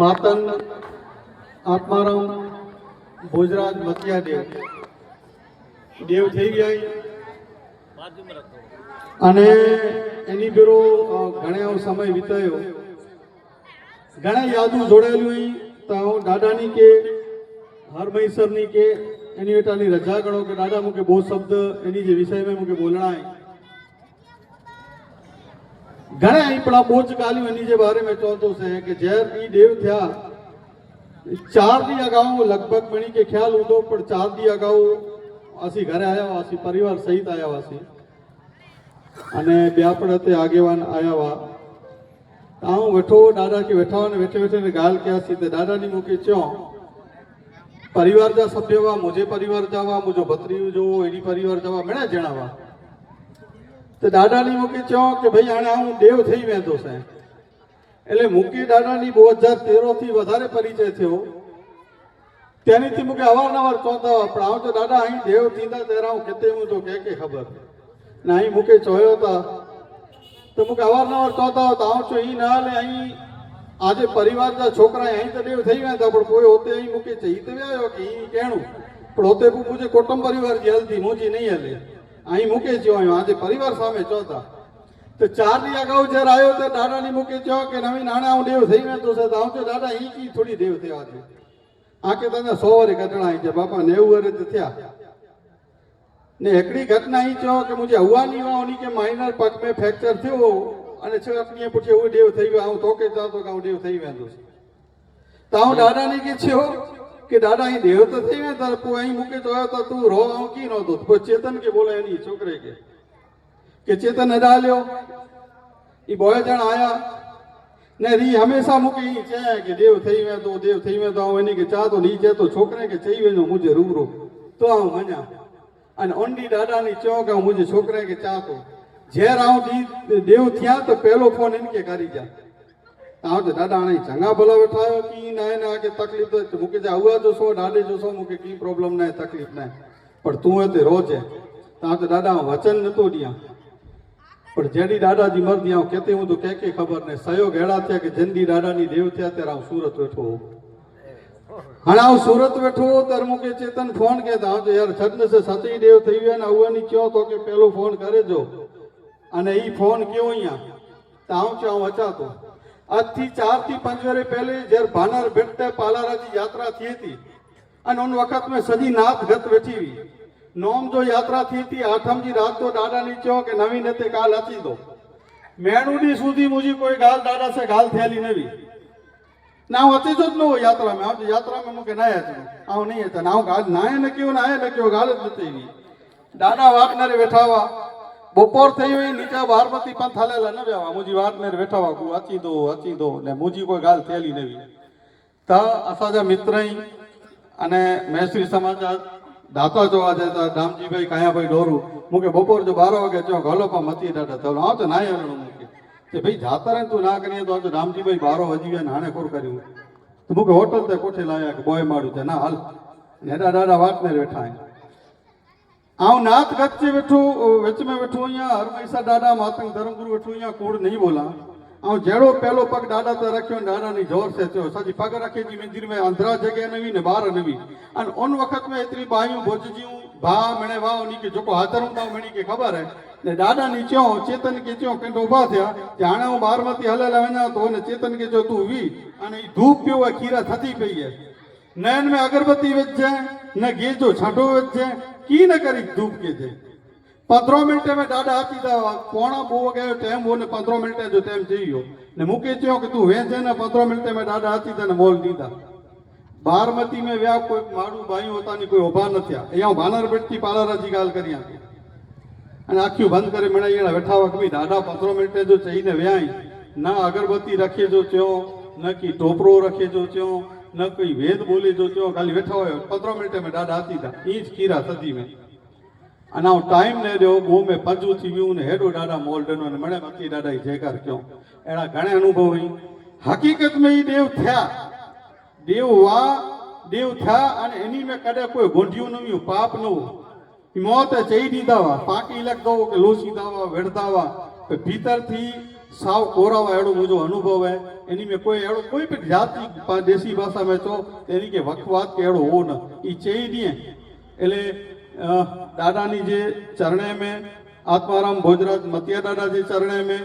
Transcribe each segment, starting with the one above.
માતન આત્મારામ ભોજરાજ મતિયા દેવ થઈ ગયા અને એની બેરો ઘણો સમય વિતાયો. ઘણા યાદો જોડાયેલું તો હું દાદાની કે હરમૈસરની કે, એની વેટાની રજા ગણો કે દાદા મૂકે બહુ શબ્દ, એની જે વિષયમાં મૂકે બોલણાય. ઘણા અહીં પણ આ બહુ જ ગાલ્યું, એની જે બારે મેં ચોથો છે કે જ્યારે ઈ દેવ થયા. ચાર દી અગાઉ લગભગ મણી કે ખ્યાલ હતો પણ ચાર દી અગાઉ આસી ઘરે આવ્યા આસી પરિવાર સહિત આવ્યા આસી. અને બ્યાપડ તે આગેવાન આવ્યા હું વેઠો, દાદા કે વેઠા ને વેઠે વેઠે ને ગાલ ક્યાં સી તે દાદાની મૂકી ચો પરિવાર જા સભ્ય વા મુझे પરિવાર જાવા મુજો ભત્રીયું જો એની પરિવાર જવા મેળા જણાવા. તો દાદાની મૂકી ચો કે ભાઈ આને હું દેવ થઈ વેંતો છે. એટલે મૂકી દાદાની બે હજાર તેરો થી વધારે પરિચય થયો. તેનીથી મૂકે અવારનવાર ચોથા પણ આવ તો દાદા અહીં દેવ થીંદા તેરા હું કેતે હું તો કે કે ખબર. ને અહીં મૂકે ચોયો હતા તો મૂકે અવારનવાર ચોથા તો આવ છો અહીં ના લે, અહીં આજે પરિવારના છોકરા અહીં તો દેવ થઈ ગયા હતા પણ કોઈ હોતે અહીં મૂકે છે એ તો આવ્યો કે એ કેણું. પણ હોતે પૂછે કુટુંબ પરિવાર જે હલતી મોજી નહીં હલે. અહીં મૂકી છે અહીં, આજે પરિવાર સામે ચોથા તો. ચાર દી અગાઉ જ્યારે આવ્યો તો દાદાની મૂકી છો, કે નવી નાણા હું દેવ થઈ ગયો છે તો આમ તો દાદા ઈ કી થોડી દેવ થયા છે. આ કે તને સો વરે ઘટના છે, બાપા નેવું વરે તો થયા. ને એકડી ઘટના ઈ છો કે મુજે હવાની વાવની કે માઇનર પગ में ફ્રેક્ચર થયો અને છે આપણી પૂછે હું દેવ થઈ ગયો હું તો કે જાતો કે હું દેવ થઈ ગયો છું તો હું દાદાને કે છો કે દાદા, અહીં દેવ તો થઈ ગયા તાર અહીં મૂકે તો તો તું રો હું કી નહોતો તો ચેતન કે બોલે, એની છોકરે કે. કે ચેતન અડાલ્યો એ બોય જણ આયા ને રી હંમેશા મૂકી, ઈ છે કે દેવ થઈ વે તો, દેવ થઈ વે તો, આવું એની કે ચા તો નહીં છે તો છોકરે કે ચઈ વેનો મુજે રૂબરૂ. તો આવું મજા. અને ઓંડી દાદાની ચોક, આવું મુજે છોકરે કે ચા તો. ઝેર આવું દેવ થયા તો પહેલો ફોન એને કે કરી જા. આવ તો દાદા આણે ચંગા ભલા બેઠાયો કી ના, એને આગે તકલીફ તો મૂકે જે આવા જો સો દાડે જો સો મૂકે કી પ્રોબ્લેમ ના તકલીફ ના. પણ તું એ તે રોજે તા તો દાદા વચન નતો દિયા પણ જેડી દાદાજી મરદી આવું કેતે હું તો કે કે ખબર ને સહયોગ એડા થયા કે જંદી દાદાની દેવ થયા, ત્યારે હું સુરત બેઠો. હણા હું સુરત બેઠો ત્યારે મુકે ચેતન ફોન કે તો યાર છડને છે સચી દેવ થઈ ગયા ને આવવાની કયો તો કે પેલો ફોન કરે જો. અને ઈ ફોન કયો અહીંયા. તો આવું છે હું વચાતો. આજથી ચારથી પાંચ વર્ષ પહેલે જ્યારે ભાનાર ભેટતે પાલારાજી યાત્રા થઈ હતી અને ઉન વખત મેં સજી નાથ ગત વેચીવી નોમ જો યાત્રા થઈ હતી આઠમજી રાત તો દાદાની ચો કે નવી નતે કાલ હતી દો મેણુડી સુધી મુજી કોઈ ગાલ દાદા સે ગાલ થયેલી નવી. ના હું હતી જ ન હોય યાત્રામાં. તો યાત્રામાં મૂકે ના હતું. આવું નહીં હતા. ના હું ગાલ નાય ન કયો નાય ન કયો ગાલ જ નથી દાદા વાટનારે બેઠાવા બપોર થયું એ નીચે બહારમતી પણ થાલેલા ન બેવા મુજી વાત ને બેઠા વાગુ અચી દો અચી દો ને મુજી કોઈ ગાલ થેલી નવી. ત અસાજા મિત્ર અને મહેશ્રી સમાચાર દાતા જોવા જતા દામજીભાઈ કાયાભાઈ ડોરું મૂકે બપોર જો બાર વાગે ચોક હલો પણ મતી ડાટા થયો આવ તો નાય હલણું મૂકે. તે ભાઈ જાતા રહે તું ના કરીએ તો આવજો રામજીભાઈ બારો હજી ગયા હાણે ખોર કર્યું. તો મૂકે હોટલ તે કોઠે લાયા કે બોય માડ્યું તે. ના, હાલ. નેડા દાદા વાત ને બેઠા आऊं नाथ विच वेठो विच में वेठो आहियां हर हमेशा ॾाॾा मातंग धर्मगुरु वेठो आहियां कूड़ नहीं बोला ऐं जहिड़ो पहिलो पग ॾाॾा त रखियो ॾाॾा नी ज़ोर से थियो सॼी पग रखे जी मंदिर में अंदरा जॻह न हुई न ॿार न हुई अने उन वक़्त में एतिरी बायूं भुजजियूं भाउ मिणे वाह उन खे जेको हाज़रूं था मिणी खे ख़बर आहे ने ॾाॾा नी चयो चेतन खे चयो कंडो उभा थिया की हाणे आउं ॿार मथी हलियल वञा थो हुन चेतन खे चयो तूं वी अने धूप पियो आहे खीर थधी पई आहे न हिन में अगरबत्ती विझजांइ न गीह जो छांटो विझजांइ की न કીને કરી ધૂપ કીધી? પંદરો મિનિટે મેં દાદા આપી દા કોણા બહુ ગયો ટાઈમ બોલે પંદરો મિનિટે જો ટાઈમ થઈ ગયો. ને મૂકી થયો કે તું વેચે ને પંદરો મિનિટે મેં દાદા આપી દા ને મોલ દીધા. બારમતી મેં વ્યા કોઈ મારું ભાઈ હતા ની કોઈ ઊભા નથી અહીંયા ભાનર બેટથી પાલારાજી ગાલ કરી આપી. અને આખી બંધ કરી મેળા એના બેઠા વખમી દાદા પંદરો મિનિટે જો ચઈને વ્યાય. ના અગરબત્તી રાખીએ જો થયો, ન કી ટોપરો રાખીએ જો થયો ન કોઈ વેદ બોલી જો ત્યો ખાલી બેઠો હોય. પંદરો મિનિટે મેં દાદા હતી હતા એ જ કીરા સદી મેં. અને હું ટાઈમ ને રહ્યો, બહુ મેં પંજુ થી વ્યૂ ને હેડો દાદા મોલ્ડનો અને મને બાકી દાદા જયકાર કયો. એના ઘણા અનુભવ ઈ હકીકત में ઈ દેવ થયા. દેવ વા દેવ થયા અને એની મેં કદે કોઈ ગોંઢ્યું નવ્યું પાપ નવું મોત ચઈ દીધા પાકી લખ દો કે લોસી દાવા વેડદાવા ભીતરથી સાવ કોરાવા એડો મુજો અનુભવ. હે એની મેં કોઈ એડો કોઈ પણ જાતની દેશી ભાષા મેં તો એની કે વખવાત કે એડો હો ન. એ ચેઈ નહીં. એટલે દાદાની જે ચરણે મેં, આત્મારામ ભોજરાજ મતિયા દાદાજી ચરણે મેં,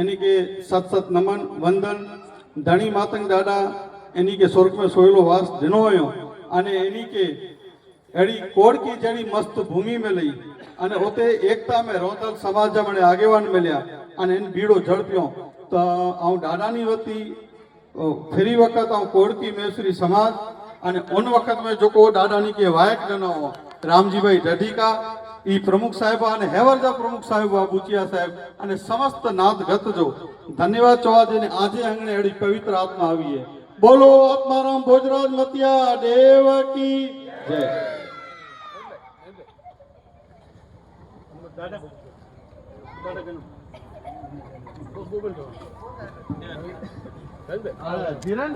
એની કે સત સત નમન, વંદન, ધણી માતંગ દાદા, એની કે સ્વર્ગ મેં સોયલો વાસ દિનોયો અને એની કે એડી કોડકી જેની મસ્ત ભૂમિ મેં લઈ, અને હોતે એકતા મેં રોદલ સમાજ મને આગેવાન મળ્યા અને એને બીડો ઝડપ્યો. તો હું દાદાની વતી ફરી વખત હું કોળકી મેસરી સમાજ અને ઉન વખત મેં જોકો દાદાની કે વાયક જનાવો રામજીભાઈ ઢઢીકા એ પ્રમુખ સાહેબ અને હેવરજા પ્રમુખ સાહેબ બુચિયા સાહેબ અને સમસ્ત નાદ ગત જો ધન્યવાદ ચવાજીને આજે આંગણે અડી પવિત્ર આત્મા આવીએ. બોલો આત્મારામ ભોજરાજ મતિયા દેવકી જય. દાદા દાદા ધીરન